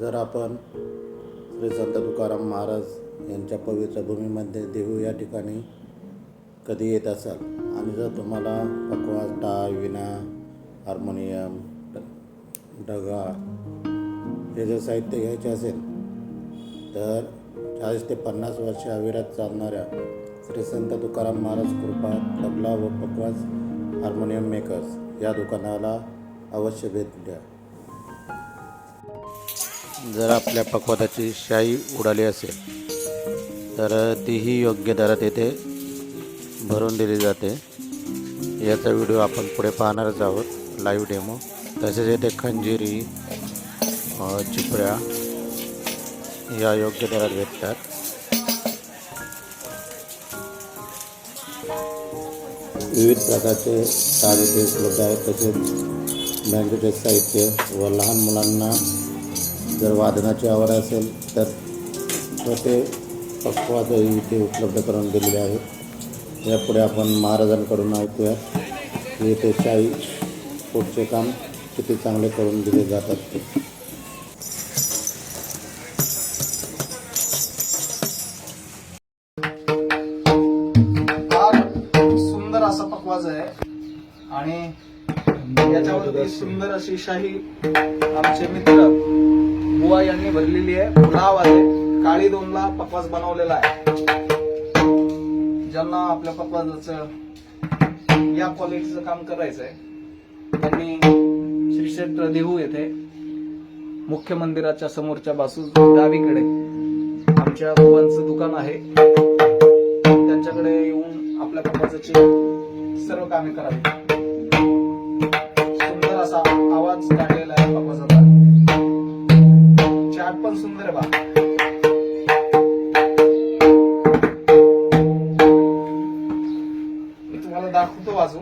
जर आपण श्री संत तुकाराम महाराज यांच्या पवित्र भूमीमध्ये देहू या ठिकाणी कधी येत असाल आणि जर तुम्हाला पकवाज टाळ विणा हार्मोनियम ड- ढगा हे जर साहित्य घ्यायचे असेल तर चाळीस ते पन्नास वर्षे अविरात चालणाऱ्या श्री संत तुकाराम महाराज कृपा तबला व पकवाज हार्मोनियम मेकर्स या दुकानाला अवश्य भेट द्या. जर आपल्या पकवादाची शाई उडाली असेल तर तीही योग्य दरात येथे भरून दिली जाते. याचा व्हिडिओ आपण पुढे पाहणारच आहोत. लाईव्ह डेमो तसेच येथे खंजिरी चिपऱ्या या योग्य दरात भेटतात. विविध प्रकारचे तार इथे उपलब्ध आहेत. तसेच बँकेचे साहित्य व लहान मुलांना जर वादनाची आवड असेल तर ते पक्वादही इथे उपलब्ध करून दिलेले आहेत यापुढे आपण महाराजांकडून ऐकूया की इथे शाही पुढचे काम किती चांगले करून दिले जातात. ते सुंदर आणि याच्यावरती सुंदर अशी शाही आमचे मित्र बुवा यांनी भरलेली आहे. नाव आहे. काळी दोनला पकवाज बनवलेला आहे. ज्यांना आपल्या पकवाजाचं या क्वालिटीचं काम करायचं आहे त्यांनी श्री क्षेत्र देहू येथे मुख्य मंदिराच्या समोरच्या बाजूस डावीकडे आमच्या बुवांचं दुकान आहे. त्यांच्याकडे येऊन आपल्या पप्पाचं सर्व कामे करावी. पण सुंदर बा. मी तुम्हाला दाखवतो वाजू